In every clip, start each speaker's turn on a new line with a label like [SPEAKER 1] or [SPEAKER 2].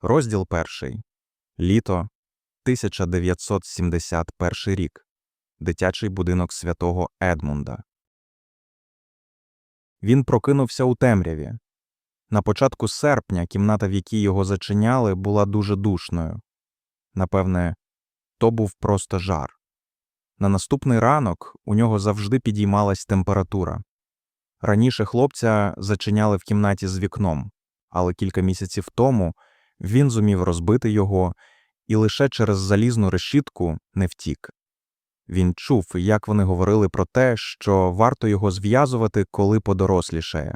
[SPEAKER 1] Розділ перший. Літо 1971 рік. Дитячий будинок святого Едмунда. Він прокинувся у темряві. На початку серпня кімната, в якій його зачиняли, була дуже душною. Напевне, то був просто жар. На наступний ранок у нього завжди підіймалась температура. Раніше хлопця зачиняли в кімнаті з вікном, але кілька місяців тому він зумів розбити його і лише через залізну решітку не втік. Він чув, як вони говорили про те, що варто його зв'язувати, коли подорослішає.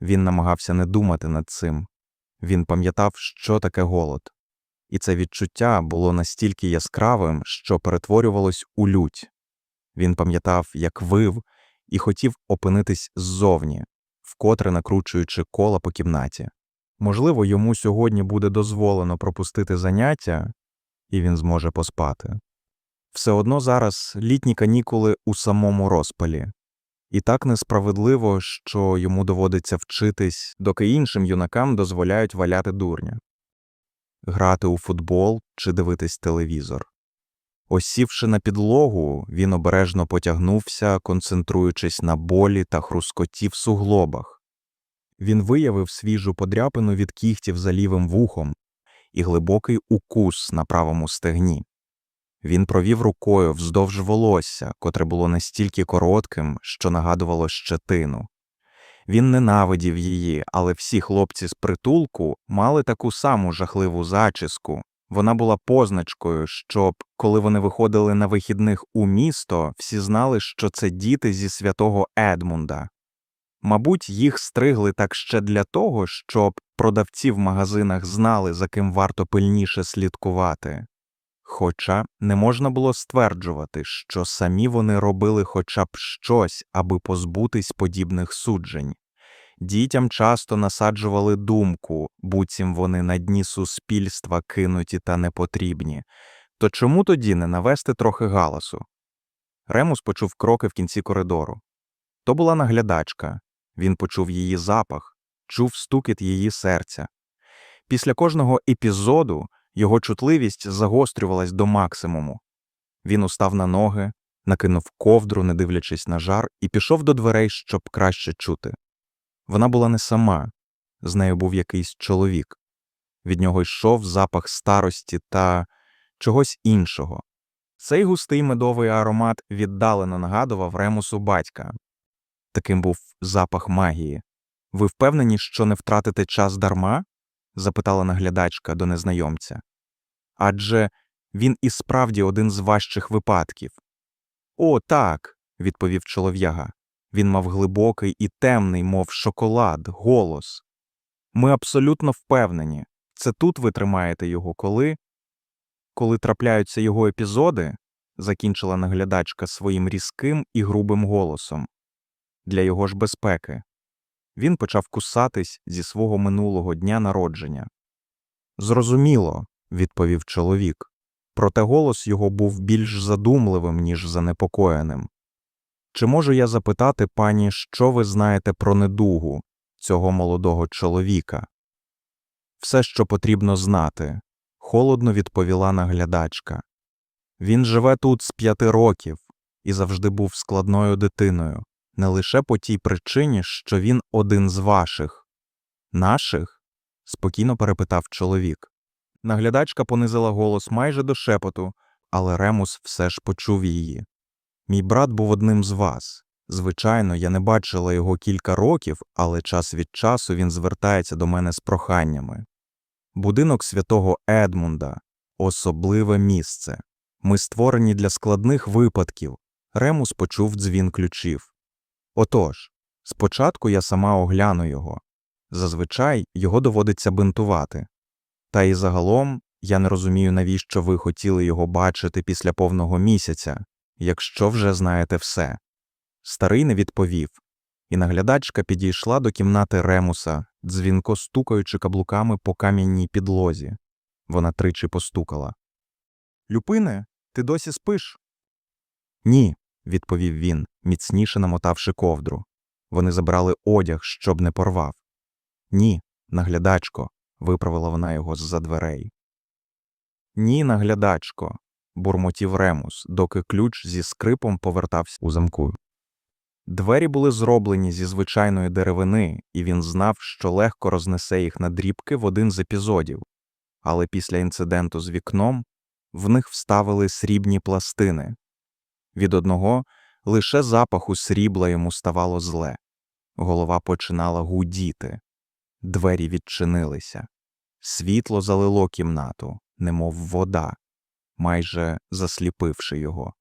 [SPEAKER 1] Він намагався не думати над цим. Він пам'ятав, що таке голод. І це відчуття було настільки яскравим, що перетворювалось у лють. Він пам'ятав, як вив, і хотів опинитись ззовні, вкотре накручуючи кола по кімнаті. Можливо, йому сьогодні буде дозволено пропустити заняття, і він зможе поспати. Все одно зараз літні канікули у самому розпалі. І так несправедливо, що йому доводиться вчитись, доки іншим юнакам дозволяють валяти дурня, грати у футбол чи дивитись телевізор. Осівши на підлогу, він обережно потягнувся, концентруючись на болі та хрускоті в суглобах. Він виявив свіжу подряпину від кігтів за лівим вухом і глибокий укус на правому стегні. Він провів рукою вздовж волосся, котре було настільки коротким, що нагадувало щетину. Він ненавидів її, але всі хлопці з притулку мали таку саму жахливу зачіску. Вона була позначкою, щоб, коли вони виходили на вихідних у місто, всі знали, що це діти зі святого Едмунда. Мабуть, їх стригли так ще для того, щоб продавці в магазинах знали, за ким варто пильніше слідкувати. Хоча не можна було стверджувати, що самі вони робили хоча б щось, аби позбутись подібних суджень. Дітям часто насаджували думку, буцім вони на дні суспільства кинуті та непотрібні. То чому тоді не навести трохи галасу? Ремус почув кроки в кінці коридору. То була наглядачка. Він почув її запах, чув стукіт її серця. Після кожного епізоду його чутливість загострювалась до максимуму. Він устав на ноги, накинув ковдру, не дивлячись на жар, і пішов до дверей, щоб краще чути. Вона була не сама, з нею був якийсь чоловік. Від нього йшов запах старості та чогось іншого. Цей густий медовий аромат віддалено нагадував ремусу батька. Таким був запах магії. Ви впевнені, що не втратите час дарма? запитала наглядачка до незнайомця. Адже він і справді один з важчих випадків. О, так, відповів чолов'яга. Він мав глибокий і темний, мов шоколад, голос. Ми абсолютно впевнені. Це тут ви тримаєте його, коли. Коли трапляються його епізоди, закінчила наглядачка своїм різким і грубим голосом. Для його ж безпеки. Він почав кусатись зі свого минулого дня народження. Зрозуміло, відповів чоловік, проте голос його був більш задумливим, ніж занепокоєним. Чи можу я запитати, пані, що ви знаєте про недугу цього молодого чоловіка? Все, що потрібно знати, холодно відповіла наглядачка. Він живе тут з п'яти років і завжди був складною дитиною, не лише по тій причині, що він один з ваших. Наших? спокійно перепитав чоловік. Наглядачка понизила голос майже до шепоту, але Ремус все ж почув її. Мій брат був одним з вас. Звичайно, я не бачила його кілька років, але час від часу він звертається до мене з проханнями. Будинок святого Едмунда особливе місце. Ми створені для складних випадків. Ремус почув дзвін ключів. Отож, спочатку я сама огляну його. Зазвичай його доводиться бинтувати. Та й загалом я не розумію, навіщо ви хотіли його бачити після повного місяця, якщо вже знаєте все. Старий не відповів, і наглядачка підійшла до кімнати Ремуса, дзвінко стукаючи каблуками по кам'яній підлозі. Вона тричі постукала. Люпине, ти досі спиш? Ні, відповів він, міцніше намотавши ковдру. Вони забрали одяг, щоб не порвав. Ні, наглядачко, виправила вона його з-за дверей. Ні, наглядачко, бурмотів Ремус, доки ключ зі скрипом повертався у замку. Двері були зроблені зі звичайної деревини, і він знав, що легко рознесе їх на дрібки в один з епізодів, але після інциденту з вікном в них вставили срібні пластини. Від одного лише запаху срібла йому ставало зле. Голова починала гудіти. Двері відчинилися. Світло залило кімнату, немов вода, майже засліпивши його.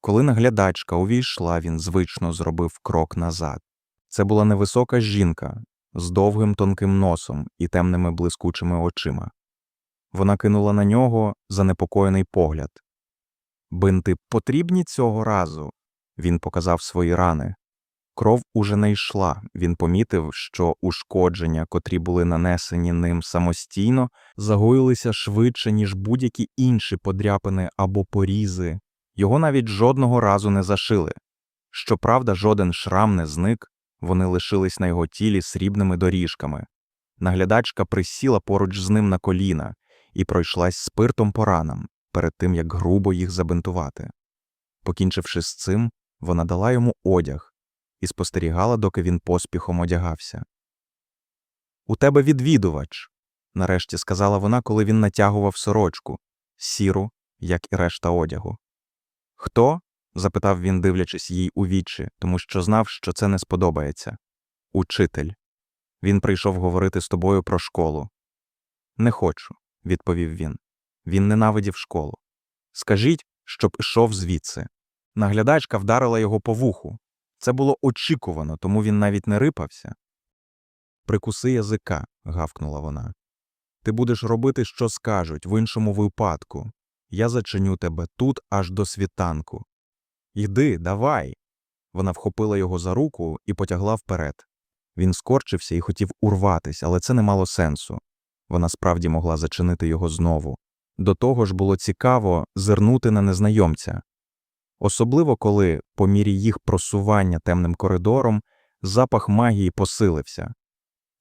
[SPEAKER 1] Коли наглядачка увійшла, він звично зробив крок назад. Це була невисока жінка з довгим тонким носом і темними блискучими очима. Вона кинула на нього занепокоєний погляд. Бинти потрібні цього разу. Він показав свої рани. Кров уже не йшла. Він помітив, що ушкодження, котрі були нанесені ним самостійно, загоїлися швидше, ніж будь-які інші подряпини або порізи. Його навіть жодного разу не зашили. Щоправда, жоден шрам не зник, вони лишились на його тілі срібними доріжками. Наглядачка присіла поруч з ним на коліна і пройшлась спиртом по ранам, перед тим як грубо їх забинтувати. Покінчивши з цим, вона дала йому одяг і спостерігала, доки він поспіхом одягався. У тебе відвідувач, нарешті сказала вона, коли він натягував сорочку, сіру, як і решта одягу. Хто? запитав він, дивлячись їй у вічі, тому що знав, що це не сподобається. Учитель. Він прийшов говорити з тобою про школу. Не хочу, відповів він. Він ненавидів школу. Скажіть, щоб ішов звідси. Наглядачка вдарила його по вуху. Це було очікувано, тому він навіть не рипався. Прикуси язика, гавкнула вона. Ти будеш робити, що скажуть, в іншому випадку. Я зачиню тебе тут аж до світанку. Йди, давай. Вона вхопила його за руку і потягла вперед. Він скорчився і хотів урватись, але це не мало сенсу. Вона справді могла зачинити його знову. До того ж було цікаво зирнути на незнайомця. Особливо коли, по мірі їх просування темним коридором, запах магії посилився.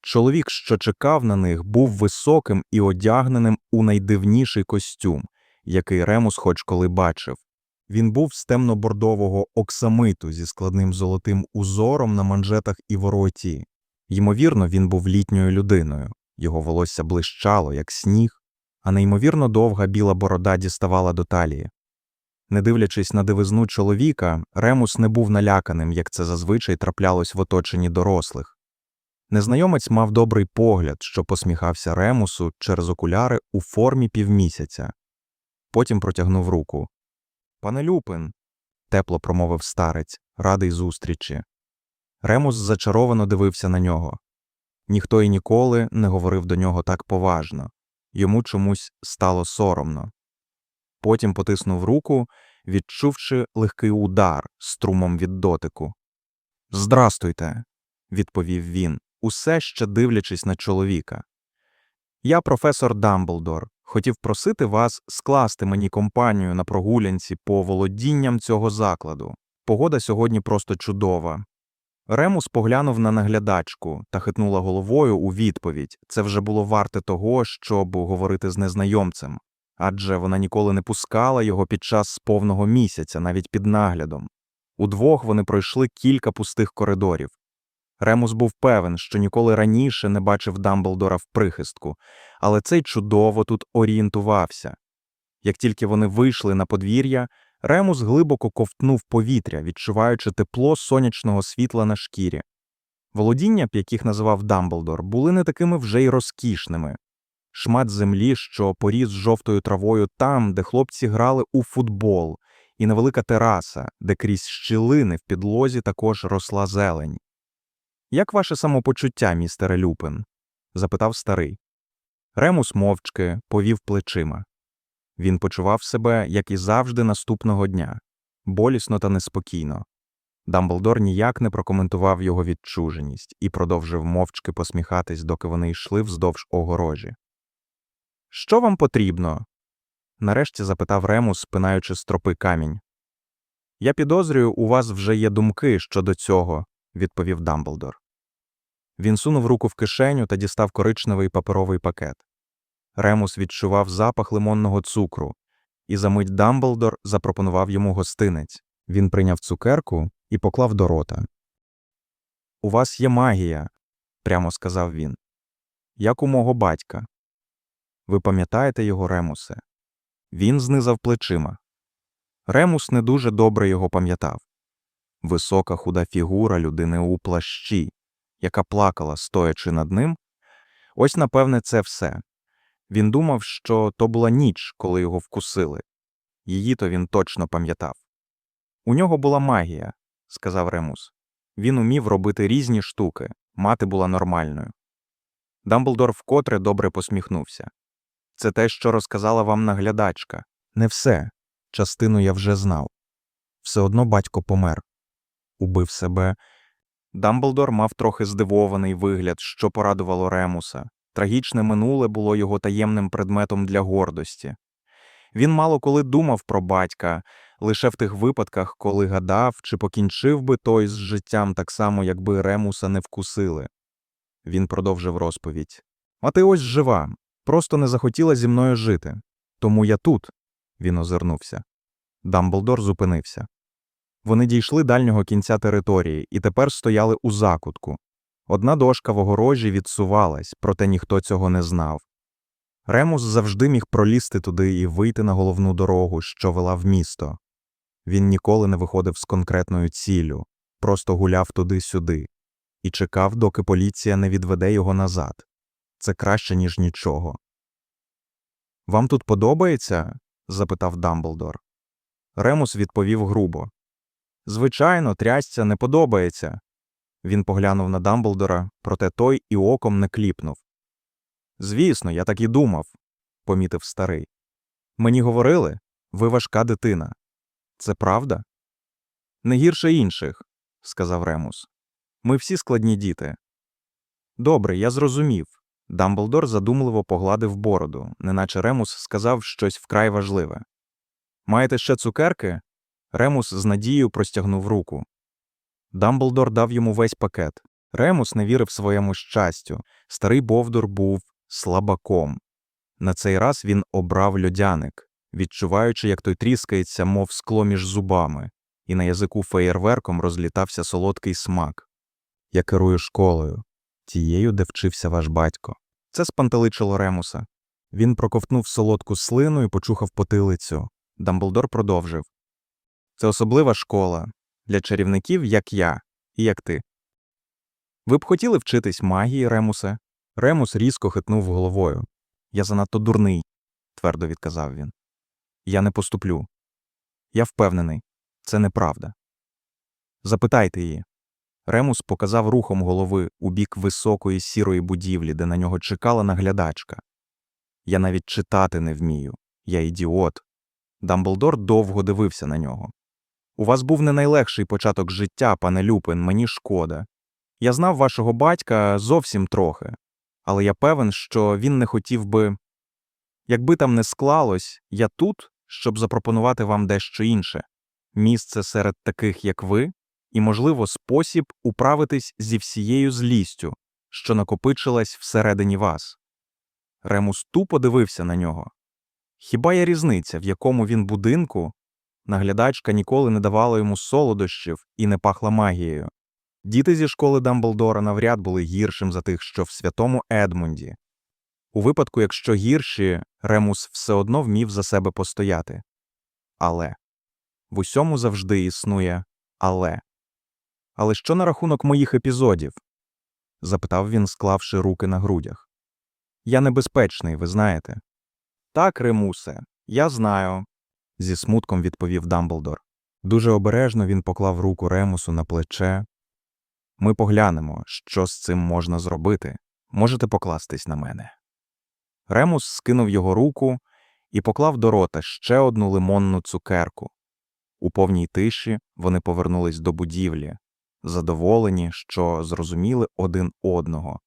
[SPEAKER 1] Чоловік, що чекав на них, був високим і одягненим у найдивніший костюм, який Ремус хоч коли бачив. Він був з темно-бордового оксамиту зі складним золотим узором на манжетах і вороті. Ймовірно, він був літньою людиною, його волосся блищало, як сніг, а неймовірно довга біла борода діставала до талії. Не дивлячись на дивизну чоловіка, Ремус не був наляканим, як це зазвичай траплялось в оточенні дорослих. Незнайомець мав добрий погляд, що посміхався Ремусу через окуляри у формі півмісяця. Потім протягнув руку. Пане Люпин, тепло промовив старець, радий зустрічі. Ремус зачаровано дивився на нього. Ніхто і ніколи не говорив до нього так поважно йому чомусь стало соромно. Потім потиснув руку, відчувши легкий удар струмом від дотику. Здрастуйте, відповів він, усе ще дивлячись на чоловіка. Я професор Дамблдор. Хотів просити вас скласти мені компанію на прогулянці по володінням цього закладу. Погода сьогодні просто чудова. Ремус поглянув на наглядачку та хитнула головою у відповідь. Це вже було варте того, щоб говорити з незнайомцем, адже вона ніколи не пускала його під час повного місяця, навіть під наглядом. Удвох вони пройшли кілька пустих коридорів. Ремус був певен, що ніколи раніше не бачив Дамблдора в прихистку, але цей чудово тут орієнтувався. Як тільки вони вийшли на подвір'я, Ремус глибоко ковтнув повітря, відчуваючи тепло сонячного світла на шкірі. Володіння, б яких називав Дамблдор, були не такими вже й розкішними. Шмат землі, що поріс жовтою травою там, де хлопці грали у футбол, і невелика тераса, де крізь щілини в підлозі також росла зелень. Як ваше самопочуття, містере Люпин? запитав старий. Ремус мовчки повів плечима. Він почував себе, як і завжди, наступного дня болісно та неспокійно. Дамблдор ніяк не прокоментував його відчуженість і продовжив мовчки посміхатись, доки вони йшли вздовж огорожі. Що вам потрібно? нарешті запитав Ремус, спинаючи стропи камінь. Я підозрюю, у вас вже є думки щодо цього, відповів Дамблдор. Він сунув руку в кишеню та дістав коричневий паперовий пакет. Ремус відчував запах лимонного цукру, і за мить Дамблдор запропонував йому гостинець. Він прийняв цукерку і поклав до рота. У вас є магія, прямо сказав він. Як у мого батька. Ви пам'ятаєте його, Ремусе? Він знизав плечима. Ремус не дуже добре його пам'ятав. Висока худа фігура людини у плащі, яка плакала, стоячи над ним. Ось, напевне, це все. Він думав, що то була ніч, коли його вкусили. Її то він точно пам'ятав. У нього була магія, сказав Ремус. Він умів робити різні штуки, мати була нормальною. Дамблдор вкотре добре посміхнувся. Це те, що розказала вам наглядачка. Не все. Частину я вже знав. Все одно батько помер. Убив себе. Дамблдор мав трохи здивований вигляд, що порадувало Ремуса. Трагічне минуле було його таємним предметом для гордості. Він мало коли думав про батька, лише в тих випадках, коли гадав, чи покінчив би той з життям так само, якби Ремуса не вкусили. Він продовжив розповідь. А ти ось жива, просто не захотіла зі мною жити. Тому я тут. Він озирнувся. Дамблдор зупинився. Вони дійшли дальнього кінця території і тепер стояли у закутку. Одна дошка в огорожі відсувалась, проте ніхто цього не знав. Ремус завжди міг пролізти туди і вийти на головну дорогу, що вела в місто. Він ніколи не виходив з конкретною ціллю, просто гуляв туди-сюди і чекав, доки поліція не відведе його назад. Це краще, ніж нічого. Вам тут подобається? запитав Дамблдор. Ремус відповів грубо. Звичайно, трясця не подобається. Він поглянув на Дамблдора, проте той і оком не кліпнув. Звісно, я так і думав, помітив старий. Мені говорили, ви важка дитина. Це правда? Не гірше інших, сказав Ремус. Ми всі складні діти. Добре, я зрозумів. Дамблдор задумливо погладив бороду, неначе Ремус сказав щось вкрай важливе. Маєте ще цукерки? Ремус з надією простягнув руку. Дамблдор дав йому весь пакет. Ремус не вірив своєму щастю. Старий Бовдур був слабаком. На цей раз він обрав льодяник, відчуваючи, як той тріскається, мов скло між зубами, і на язику феєрверком розлітався солодкий смак. Я керую школою, тією, де вчився ваш батько. Це спантеличило Ремуса. Він проковтнув солодку слину і почухав потилицю. Дамблдор продовжив. Це особлива школа для чарівників, як я і як ти. Ви б хотіли вчитись магії, Ремусе? Ремус різко хитнув головою. Я занадто дурний, твердо відказав він. Я не поступлю. Я впевнений, це неправда. Запитайте її. Ремус показав рухом голови у бік високої сірої будівлі, де на нього чекала наглядачка. Я навіть читати не вмію. Я ідіот. Дамблдор довго дивився на нього. У вас був не найлегший початок життя, пане Люпин, мені шкода. Я знав вашого батька зовсім трохи, але я певен, що він не хотів би. Якби там не склалось, я тут, щоб запропонувати вам дещо інше місце серед таких, як ви, і, можливо, спосіб управитись зі всією злістю, що накопичилась всередині вас. Ремус тупо дивився на нього. Хіба є різниця, в якому він будинку? Наглядачка ніколи не давала йому солодощів і не пахла магією. Діти зі школи Дамблдора навряд були гіршим за тих, що в святому Едмунді. У випадку, якщо гірші, Ремус все одно вмів за себе постояти. Але в усьому завжди існує але. Але що на рахунок моїх епізодів? запитав він, склавши руки на грудях. Я небезпечний, ви знаєте. Так, Ремусе, я знаю, зі смутком відповів Дамблдор. Дуже обережно він поклав руку Ремусу на плече. Ми поглянемо, що з цим можна зробити. Можете покластись на мене. Ремус скинув його руку і поклав до рота ще одну лимонну цукерку. У повній тиші вони повернулись до будівлі, задоволені, що зрозуміли один одного,